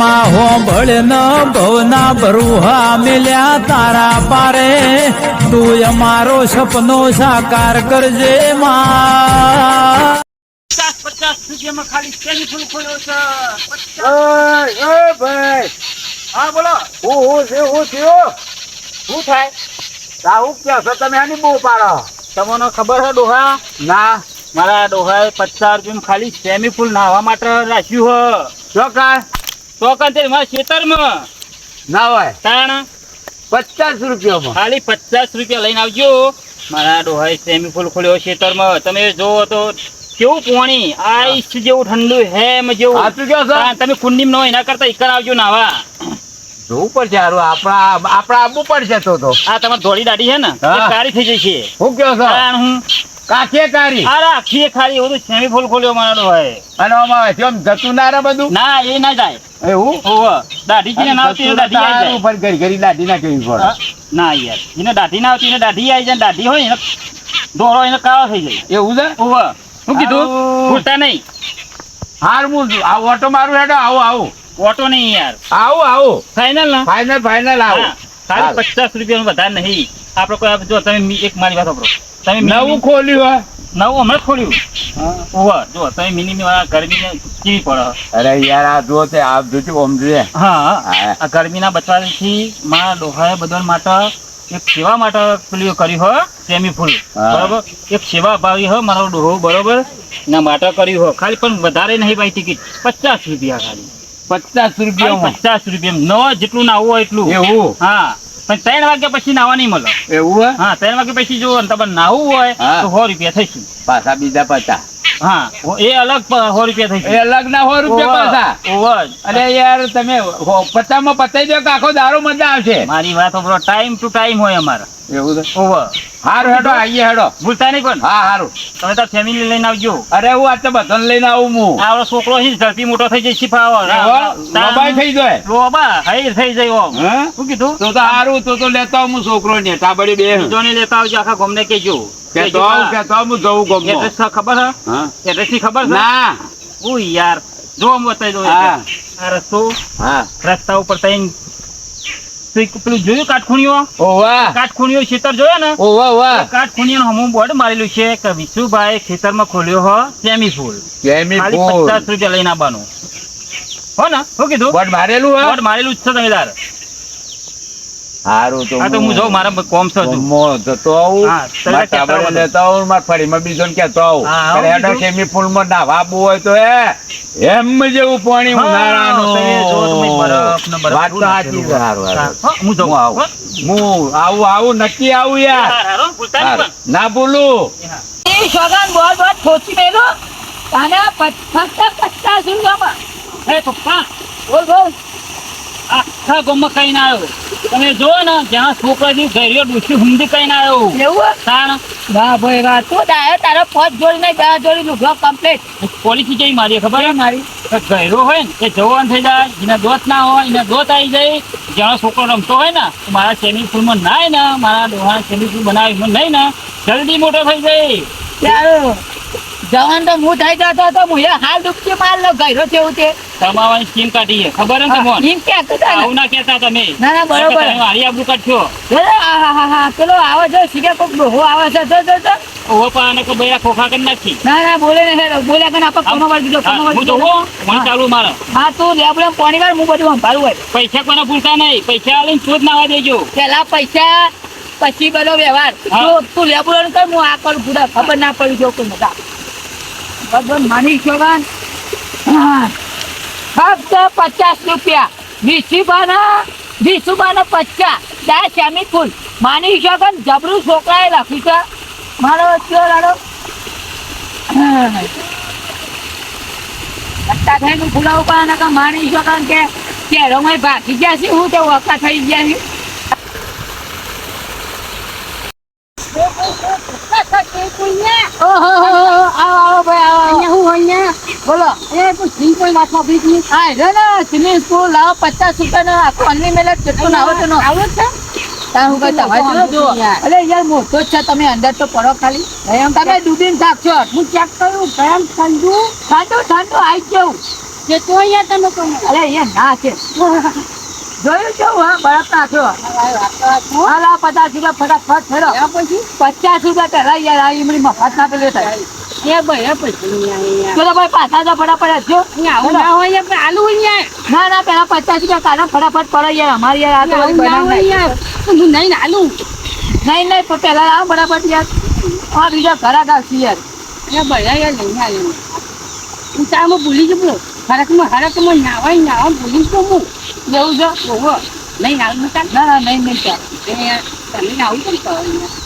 માં હોંભળ ન ભવના બરુહા મિલ્યા તારા પારે. તું અમારો સપનો સાકાર કરજે માં. પચાસ પચાસ રૂપિયામાં ખાલી ખોલ્યો છે. ભાઈ. હા બોલો. હું હું છે હું થયો? શું થાય? રાહુ ક્યાં છો? તમે આની બહુ પાડો. તમને ખબર છે ડોહા? ના. મારા ડોહાએ પચાસ રૂપિયામાં ખાલી સેમી ફૂલ નાહવા માટે રાખ્યું હ. ચોક્કસ તો મારા ખેતરમાં. ના હોય. તાણ? પચાસ રૂપિયામાં. ખાલી પચાસ રૂપિયા લઈને આવજો. મારા ડોહાએ સેમી ફૂલ ખોલ્યો ખેતરમાં. તમે જોવો તો કેવું પાણી. આઈસ જેવું ઠંડુ હેમ જેવું. તમે કુંડીમાં નો એના કરતા ઈકર આવજો નાવા જોવું પડશે હારું. આપણા આપણા આવવું પડશે તો તો. આ તમારી ધોળી દાઢી છે ને? હા. થઈ જશે. હું કયો છો? હું કાઠે કારી આ રાખીએ ખાલી. એવું તો સેમી ફૂલ ખોલ્યો મારા ભાઈ અને આમાં જતું ના રે બધું? ના એ ના જાય. એવું? ઓવ દાઢી જેને ના આવતી એને દાઢી આવી તારું ઉપર ઘરી ઘરી લાદી ના કેવી પડે. ના યાર. જેને દાઢી ના આવતી એને દાઢી આવી જાય દાઢી હોય ને દોરો એને કાળો થઈ જાય. એવું છે? ઓવ શું કીધું. ભૂલતા નહીં. હાર હું આ ઓટો મારું હેડો આવો આવું. ઓટો નહીં યાર. આવો આવો. ફાઇનલ ના? ફાઇનલ ફાઇનલ આવું. ખાલી પચાસ રૂપિયાનું વધારે નહીં. આપણે કોઈ જો તમે એક મારી વાત સાંભળો. તમે નવું ખોલ્યું હા. નવું હમણાં ખોલ્યું? ઓવ જો તમે મિની વાળા ગરમી કેવી પડે? અરે યાર આ જો તે આપ જોજો ઓમ જોઈએ હા. આ ગરમીના બચવાથી મારા ડોહાએ બધા માટે એક સેવા માટે પેલું કર્યું હો સેમી ફૂલ. બરાબર? એક સેવા ભાવી હો મારો ડોહો બરોબર? ના માટે કર્યું હો. ખાલી પણ વધારે નહીં ભાઈ ટિકિટ પચાસ રૂપિયા ખાલી. પચાસ રૂપિયા પચાસ રૂપિયા ન જેટલું ના હોય એટલું. એવું? હા. પણ ત્રણ વાગ્યા પછી નાવા નહીં મળે. એવું હા? ત્રણ વાગ્યા પછી જો તમારે નાવું હોય તો સો રૂપિયા થઈશું પાછા બીજા પચાસ. હા. એ અલગ સો રૂપિયા એ અલગ ના સો રૂપિયા પાછા. અરે યાર તમે પચાસમાં પતાઈ દો કે આખો દારો મજા આવશે. મારી વાત સાંભળો ટાઈમ ટુ ટાઈમ હોય અમારે. એવું છે? હારું હેડો આઈએ હેડો. ભૂલતા નહીં પણ. હા હારું. તમે તો ફેમિલી લઈને આવજો. અરે હું આજે બધાને લઈને આવું હું. આ છોકરો છે ઝડપી મોટો થઈ જાય ફાવો મોબાઈલ થઈ જાય. લોબા હઈ થઈ જાય ઓમ. શું કીધું? તો તો હારું તો તો લેતા આવું હું છોકરો ને ટાબડી બે જો ને લેતા આવજો આખા ગમને કેજો કે તો કે તો હું જવું ગમો એડ્રેસ ખબર છે હા. એડ્રેસની ખબર છે? ના. ઉઈ યાર જો આમ બતાવી દો હા. આ રસ્તો હા. રસ્તા ઉપર તઈ પેલું જોયું કાટખૂણીઓ? ઓવા. કાટખૂણીઓ ખેતર જોયો ને? ઓવા ઓવા. કાટખૂણીઓ હમું બોર્ડ મારેલું છે કે વિશુભાઈ ખેતરમાં ખોલ્યો હો સેમી ફૂલ. પચાસ રૂપિયા લઈને આવવાનું. હો ને? શું કીધું? મારેલું બોર્ડ મારેલું જ છે તમે તાર. હારું તો આ તો હું જોઉં મારા કોમ છે હજુ. જતો આવું મારા ટાબરે લેતો આવું મારા ફળીમાં બીજોને કહેતો આવું હા, અરે આવું હેડો કેમી ફૂલમાં નાહવા હોય તો એ એમ જેવું પાણી ઉનાળાનું તમે જો તમે બરફ ને બરફ વાત તો સાચી છે. હારું, હારું. હું જાઉં. આવું. હું આવું આવું નક્કી આવું યાર. ના ભૂલું સગન બોલ બોલ ખોચી મેલો તને ફક્ત પચાસ રૂપિયામાં હે પપ્પા બોલ બોલ આખા ગામમાં કઈ ના આવ્યો તમે જો ને જ્યાં છોકરાજી ઘેરિયો ડૂસી હુંડી કઈ ના આવ્યો. એવું તાણ. વાહ ભાઈ વાહ. તું ડાયો તારો ફોજ જોડી નહીં બે જોડી લુગડો કમ્પ્લીટ પોલિસી જઈ મારી ખબર હે? મારી? ઘેરો હોય ને એ જવાન થઈ જાય એના દોત ના હોય એના દોત આવી જાય. જ્યાં છોકરો રમતો હોય ને મારા સ્વિમિંગ પૂલમાં નાય ને મારા ડોહાના સ્વિમિંગ પુલ બનાવી નહીં ને જલ્દી મોટો થઈ જાય. જવાન તો હું થઈ જતો હતો હું હાલ ડૂબકી માલ નો ગયરો છે એવું તે કમાવાની સ્કીમ કાઢી છે. ખબર ને તમને? સ્કીમ કે કતા આવું ના કેતા તમે. ના, ના, બરોબર. હારી આબરૂ કાઢશો. હા હા હા પેલો આવે છે શીખે કોક ડોહો આવે છે. જો જો જો. ઓ પાને કો બયા ખોખા કરી નાખી. ના ના બોલે ને બોલે કે આપા કોનો વાર દીધો કોનો વાર દીધો. હું ચાલુ મારે. હા તું લેબડે પાણી વાર હું બધું સંભાળું હોય. પૈસા કોને ભૂલતા નહીં. પૈસા આલીને તું જ નાવા દેજો. પેલા પૈસા પછી બધો વ્યવહાર. તું લેબુલો કર હું આ કરું પૂરા ખબર ના પડી જો કોઈ મજા. ભગવાન માની શોભાન ફક્ત પચાસ રૂપિયા. વિશુબાના વિશુબાના પચાસ ત્યાં ફૂલ માની શોભાન જબરું છોકરાએ લખ્યું મારો કયો લાડો પણ માની શોભાન કે કેરોમાં ભાગી ગયા છે. હું તો વખા થઈ ગયા છે. બોલો. હા જો ને સ્વિમિંગ પુલ લાવો પચાસ રૂપિયાનો આખો અનલિમિટેડ જેટલું નાવો તો આવો છે. તારું કઈ તમારે જો. અરે યાર મોટો જ છે. તમે અંદર તો પડો ખાલી. તમે ડૂબીને થાકશો. હું ચેક કરું કેમ ઠંડુ ઠંડુ ઠંડુ આવી જવું જે તો અહીંયા તમે કહો અરે અહીંયા ના છે. જોયું કેવું હા બરફ નાખ્યો હાલ પચાસ રૂપિયા ફટાફટ ફેરો. પછી? પચાસ રૂપિયા પહેલા યાર આ ઈમડી મફત ના પેલી થાય એ ભાઈ પછી ચલો ભાઈ પાછા તો ફટાફટ જો આવું ના હોય આલુ ના ના પેલા પચાસ રૂપિયા કાઢો ફટાફટ પડો યાર અમારે યાર આ તો બનાવ નહીં. નહીં આલુ. નહીં નહીં પણ પેલા આવો ફટાફટ યાર. આ બીજા ઘરા ગાવશી યાર. એ ભાઈ યાર લઈને આવ્યો હું તામાં ભૂલી ગયો. હરકમાં હરકમાં નાવાય નાવા ભૂલી તો હું. એવું છે નહીં આવું ના ના નહીં નહીં ચાલ. તમે આવું કેમ કરો યાર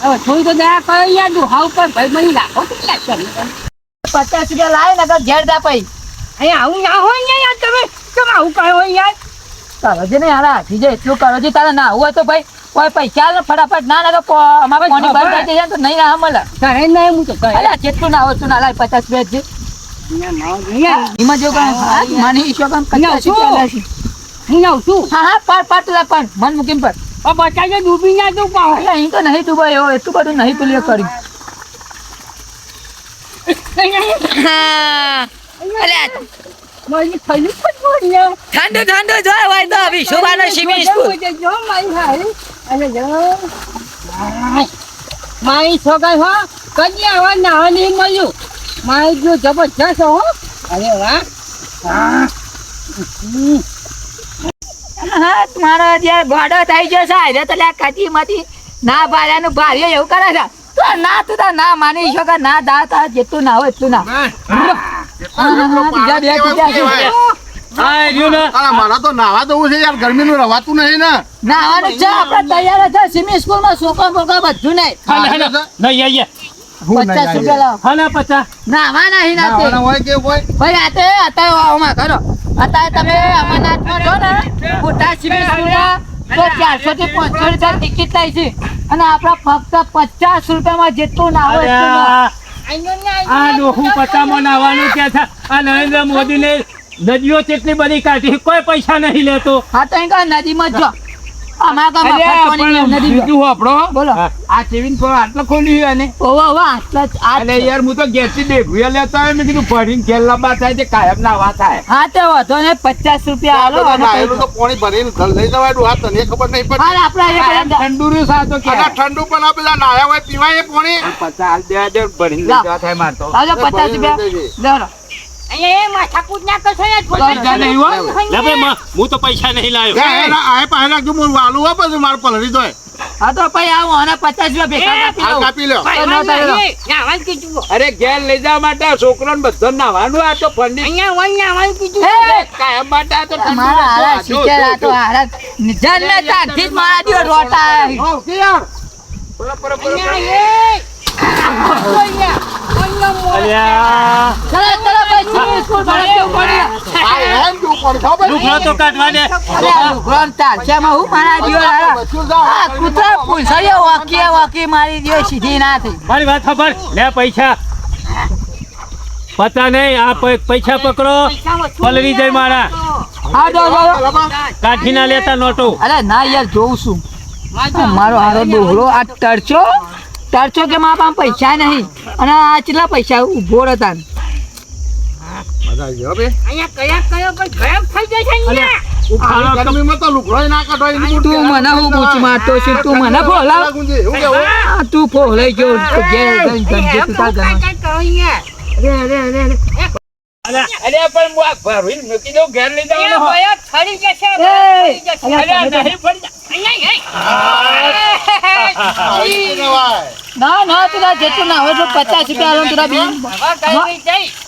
હવે થોડી તો દયા કરો યાર દુહા ઉપર ભાઈ કેટલા તમે પચાસ રૂપિયા લાવે ને ઘેર દા પૈ અહીંયા આવું ના હોય યાર તમે? કેમ આવું કહો હોય યાર? કરો છે ને યાર હાથી જાય એટલું કરો છે તારે ના હોય તો ભાઈ કોઈ પૈસા ને ફટાફટ ના ના તો અમારે કોની બંધ થઈ જાય તો નહીં ના મળે. કરે નહીં હું તો અલ્યા જેટલું ના હોય તું ના લાય પચાસ રૂપિયા છે એમાં જો હા, મને ઈશ્વર કાંઈ પચાસ હું આવું છું. હા હા પર પર તું પણ મન મૂકીને પર બચાજો ડૂબી જાય પાહો અહીં તો નહીં ડૂબાયો એટલું બધું નહીં પેલું કર્યું ઠંડુ ઠંડુ જોય હોય તો વિશુભાનો સ્વિમિંગ જો મારી હારી. અને જો. મારી. છોકરી હો કદી આવા નાવા નહીં મળ્યું. મારી જો જબરજસ્ત હો. અરે વાહ. હા. હા મારો જે ગોડો થઈ ગયો છે. હારે તો લ્યા કચીમાંથી ના ભાર્યાનું ભાર્યો એવું કરે છે. તો ના તું ના માની શકો ના દા તા જેટલું ના હોય એટલું ના. હા, હા, હા, બીજા બે બીજા છે. હા એ રહ્યું ને. અલા, મારા તો નાવા જવું છે યાર ગરમીનું રવાતું નહીં ને. નાવાનું છે. આપડે તૈયાર છે. સ્વિમિંગ સ્કૂલમાં છોકરા બોકરા બધું નહીં. નહીં આઈએ પચાસ રૂપિયા લાવો. હા ને પચાસ. નાવા નહીં હોય કે હોય. ભાઈ આ તે અત્યારે કરો. અત્યારે તમે અમરનાથમાં છો ને મોટા સ્વિમિંગ તો ચારસો થી પાંચસો રૂપિયા ટિકિટ થાય છે. અને આપણા ફક્ત પચાસ રૂપિયામાં જેટલું ના હોય આ ડોહું પતામાં નાવાનું કે છે? આ નરેન્દ્ર મોદીને નદીઓ કેટલી બધી કાઢી કોઈ પૈસા નહીં લેતો. હા તો નદીમાં જો. અમારા ગામમાં અરે ફરવાની પણ નદી જો. બીજું આપણો બોલો. આ સેવિંગ પર આટલો ખોલ્યું અને ઓવા ઓવા આટલા જ આ જ અને છે. યાર હું તો ગેસથી ડેઘુયા લેતો હોય મેં કીધું ભરીને ખેલ લાંબા થાય છે કાયમ ના વાત થાય. હા તો વાંધો ને પચાસ રૂપિયા આલો તો પાણી ભરીને ઘર લઈ જવાય હા તને ખબર નહીં પડતી. આપણે ઠંડુ રહ્યું સા તો ઠંડુ પણ આ નાયા હોય પીવાય એ પાણી. પચાસ બે ભરીને લઈ જવા થાય માર પચાસ રૂપિયા. એ માથાકૂટ ના કરશો યાર હો લે ભાઈ માં, હું તો પૈસા નહીં લાવ્યો ત્યાં પાસે રાખજો હું વાલું હોય પછી મારે પલળી દોય હા તો ભાઈ આવો અને પચાસ રૂપિયા કાપી આ ન તારે અરે ઘેર લઈ જવા માટે છોકરાને બધા નાવાનું આ તો ફંડી આ. આ ચલો ચલો લુગડો તો કાઢવા દે મારા પતા નહીં આ પૈસા પકડો પલરી જાય મારા કાઠી. ના લેતા નોટો અરે ના યાર જોઉં છું મારો હારો દોહરો આ તરચો તરચો કે મારા પાસે પૈસા નહીં અને આ કેટલા પૈસા ઊભો હતા હો બે. અહીંયા કયા કયો પણ ગરમ થઈ જશે અહીંયા ઉખાડો આ ગરમીમાં તો તું મને હું બૂચ મારતો છે તું મને ફોલાવ તું ફોલાઈ ગયો તો તું અહીંયા અરે પણ હું આ ભરીને મૂકી દઉં ઘેર લઈ જવાનો ભયો ઠરી જશે અરે નહીં પડી જાય. અહીંયા. ના ના તુલા જેટલું ના હોય તો પચાસ રૂપિયા જાય છે. અહીંયા પાછા. તો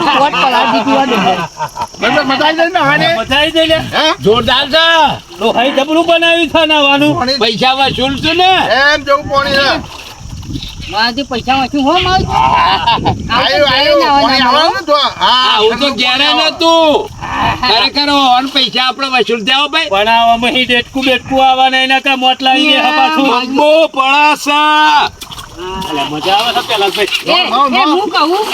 કોટ. બરાબર, ને હવે? જોરદાર છે. લોહાઈ જબરું બનાવ્યું છે નાવાનું પૈસા વસૂલ છું ને? એમ જેવું પાણી છે. મારાથી પૈસા વાંચું હો મારું આયો આયો પાણી આવવાનું તો? હા હું તો ઘેરે નતું. ખરેખર ઓન પૈસા આપણે વસૂલ થયા ભાઈ. પણ ડેટકું બેટકું આવવાના એના કાંઈ મોટલા પડાસા. અલા, મજા આવે છે પેલા ભાઈ. એ એ હું. કહું?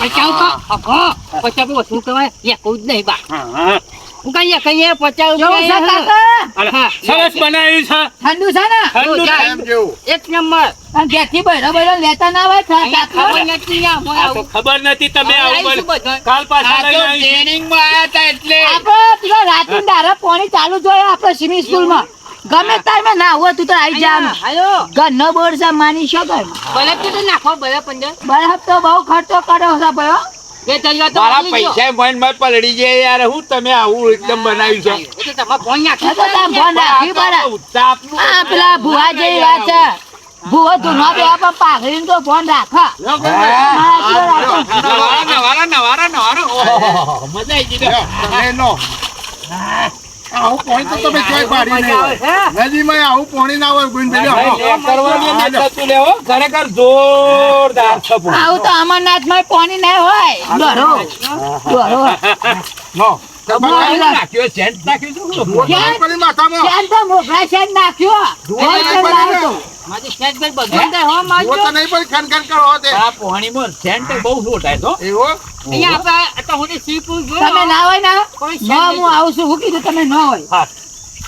પચાસ તો. હા પચાસ વસૂલ કરાય એ કહું જ નહીં બા. હા, હા. હું કહીએ કહીએ પચાસ કેવું છે રૂપિયા કાકા. અલા, સરસ બનાવ્યું છે. ઠંડુ છે ને? ઠંડુ એમ જેવું એક નંબર. અને ઘેરથી બૈરો બૈરો લેતા ના હોય ખબર નથી ખબર તમે કાલ પાછા. ટ્રેનિંગમાં એટલે. આપણે પેલા રાતની દારા પાણી ચાલુ જોયા આપણે સ્વિમિંગ સ્કૂલમાં. ગમે તારે ના હોય તું તો આવી જા હાલો ઘર ન બોરસા માની છો ઘર? તું તો નાખો બલબ પંદર. બલબ તો બહુ ખર્ચો કર્યો છે ભયો મારા પૈસા મનમાં પલડી જાય યાર હું તમે આવું એકદમ બનાવ્યું છો? પેલા ભુવા જેવી વાત છે. ભુવો ધૂનો બે પણ પાઘડી તો ફોન રાખો નવારા નવારા નવારા નવારો. મજા આવી ગઈ આવું પોણી તો તમે ક્યાંય પાડી નહીં નદીમાં આવું પોણી ના હોય ગુણ ખરેખર જોરદાર આવું તો અમરનાથમાં પોણી ના હોય. ડરો ડરો નો? નાખ્યો માજી ખન ખન કરો દે આ બહુ છોટાય તો. હું? તમે ના હોય ના હું આવું છું હું તમે ના હોય. હા.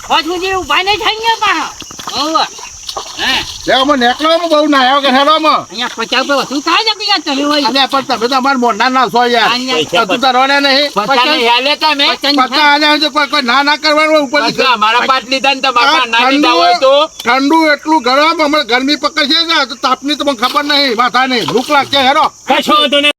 હા હું જે નહીં થાય ગયા પા ઓવા ના ના કરવાનું મારા પાટ લીધા ને તમારા હોય તો. ઠંડુ એટલું ગરમ અમારે ગરમી પકડશે ને તો તાપની તમને ખબર નહીં માથા નહીં. ભૂખ લાગશે હેડો. કશો તો ને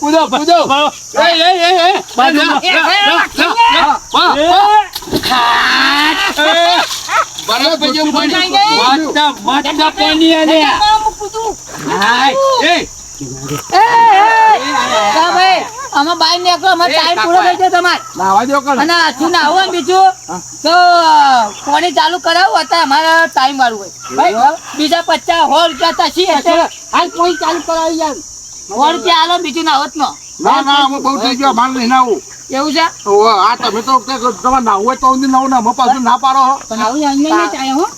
કૂદો, અમે બહાર નીકળો અમે ટાઈમ પૂરો થઈ ગયો તમારે. નાવા દો કણ. અને આછું ના બીજું? તો પાણી ચાલુ કરાવું? હતા અમારે ટાઈમ વાળું હોય. બીજા પચાસ સો રૂપિયા એટલે હાલ કોઈ ચાલુ કરાવી યાર. સો રૂપિયા હાલો બીજું ના હોત નો. ના ના હું બહુ થઈ ગયો મારે નહીં નાવું એવું છે? આ તમે તો તમારે નાવું હોય તો નવું નામો પાછું ના પાડો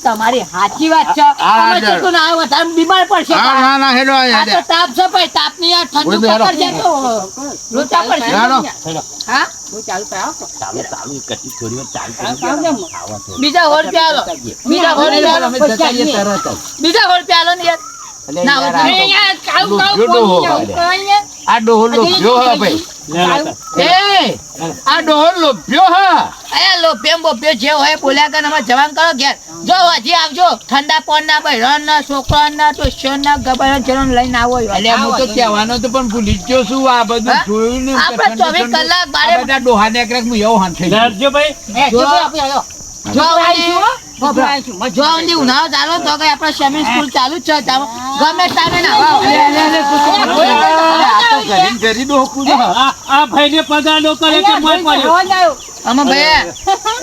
તમારી સાચી વાત છે. વધારે બીમાર પડશે ના ના હેલો તો તાપ છે ભાઈ તાપની આ ઠંડુ પકડશે તો. લોચા પડશે હા? બીજા હોર પ્યાલો બીજા હોર પ્યાલો બીજા હોર પ્યાલો ને યાર. આ ડોહો લો ભાઈ લે, લે, લે. એ આ ડોહો લોભ્યો હે. એ લોભ્યો બોભ્યો જે હોય બોલ્યા કરે અમે જવાન કરો ઘેર. જો હજી આવજો. ઠંડા પોન ના બૈરણ ના છોકરા ના ટોસ્યો ના ગબર જરણ લઈને આવો એટલે હું તો કહેવાનો તો પણ ભૂલી ગયો છું આ બધું જોયું ને આપણે ચોવીસ કલાક બારે બધા ડોહા ને એકરાક હું એવો હાન થઈ ગયો. ભાઈ. જો ભાઈ જો આવીશું, હો. ઊંધી- આવીશું, મજા જો ઊંધી ઉનાળો ચાલો તો કઈ આપણે સ્વિમિંગ સ્કૂલ ચાલુ જ છે ગમે સામે તો ઘરી ડોકું આ આ ભાઈને પગાર નો કરે કે મોય પડ્યો? અમે ભાઈ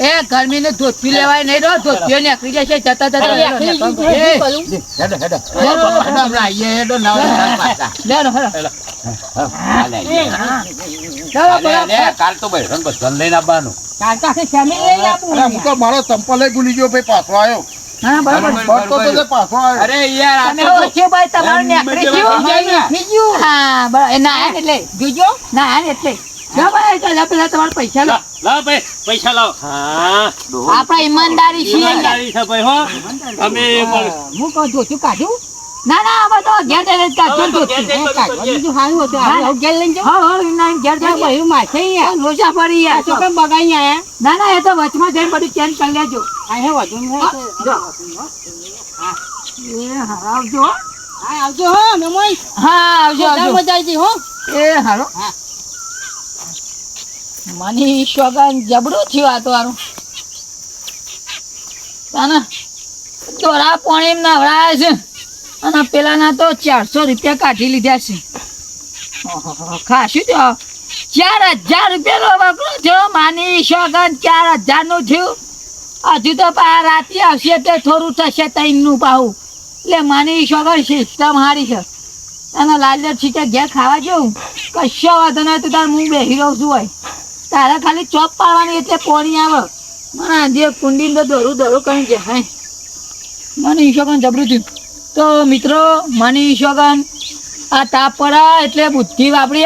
એ ગરમી ને ધોતી લેવાય નહીં રહો ધોતીઓ ને અકરી જશે જતા જતા મારો ચંપલ ગુલી ગયો ભાઈ પાછો આવ્યો હા બરાબર. બસ તો તો પાછો અરે યાર તમે તો ભાઈ તમારું નીકળી ગયું. થઈ ગયું. હા બરાબર. ના એટલે જોજો. ના એટલે. જા ભાઈ ચાલ પેલા તમારા પૈસા લો. લાવ ભાઈ પૈસા લાવ હા. આપણા ઈમાનદારી છીએ. યાર. ઈમાનદારી છે ભાઈ હો. તમે હું કહું છું કાઢું ના ના આમાં તો ઘેર જઈને બીજું હતું આપણે ઘેર લઈને. હા હા ઘેર માથે. લોચા પડી આ તો કેમ બગાઈ આયા ના ના એ તો વચમાં જઈને બધું ચેન્જ કરી લેજો. આ હે વધુ ને હે? તો- એ હા આવજો. હા આવજો હો હા આવજો આવજો. મજા આવી હો. એ હાલો. હા. મની શોગન જબડું થયું આ તો આનું તાના તોરા પાણી નવડાયા છે. અને પેલાના તો ચારસો રૂપિયા કાઢી લીધા છે. ખાશું તો. ચાર હજાર રૂપિયાનો બકરો થયો, માની શોગન ચાર હજારનું થયું. હજુ તો પા રાતે આવશે તે થોડું થશે તૈનનું પાવું એટલે માની શોગન સિસ્ટમ હારી છે. અને લાલદર છીકે ઘેર ખાવા જવું. કશો વાંધો નહીં, તો તાર હું બેસી રહું છું હોય. તારે ખાલી ચોપ પાડવાની એટલે પોણી આવે. મને આજે કુંડીને દોરું દોરું કરી જાય મને ઈશોગન જબરું થયું. તો મિત્રો, મને શોગન. આ તાપ પડા એટલે બુદ્ધિ વાપરી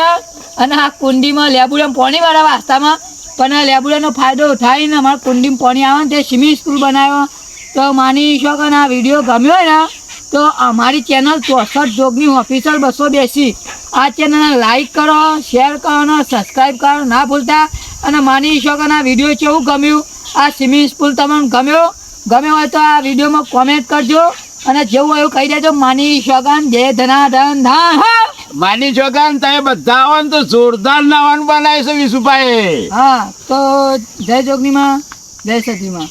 અને આ કુંડીમાં લેબુડા પાણી વાળા વાસ્તામાં. પણ આ લેબુડાનો ફાયદો થાય ને અમારા કુંડીમાં પાણી આવે ને તે સ્વિમિંગ સ્કૂલ બનાવ્યો. તો માની શોગન, આ વીડિયો ગમ્યો હોય ને, તો અમારી ચેનલ ચોસઠ જોગની ઓફિસર બસો બેસી. આ ચેનલને લાઈક કરો, શેર કરો અને સબસ્ક્રાઈબ કરો ના ભૂલતા. અને માની શોગન, આ વીડિયો કેવું ગમ્યું? આ સ્વિમિંગ સ્કૂલ તમને ગમ્યો? ગમ્યો હોય તો આ વિડીયોમાં કોમેન્ટ કરજો. અને જેવું એવું કહી દેજો માની ઈશોગન જય ધનાધન ધા માની છોકરા તમે બધા આવો તો જોરદાર નાવાનું બનાવીશું વિશુભાઈ. હા તો જય જોગનીમાં જય સતીમાં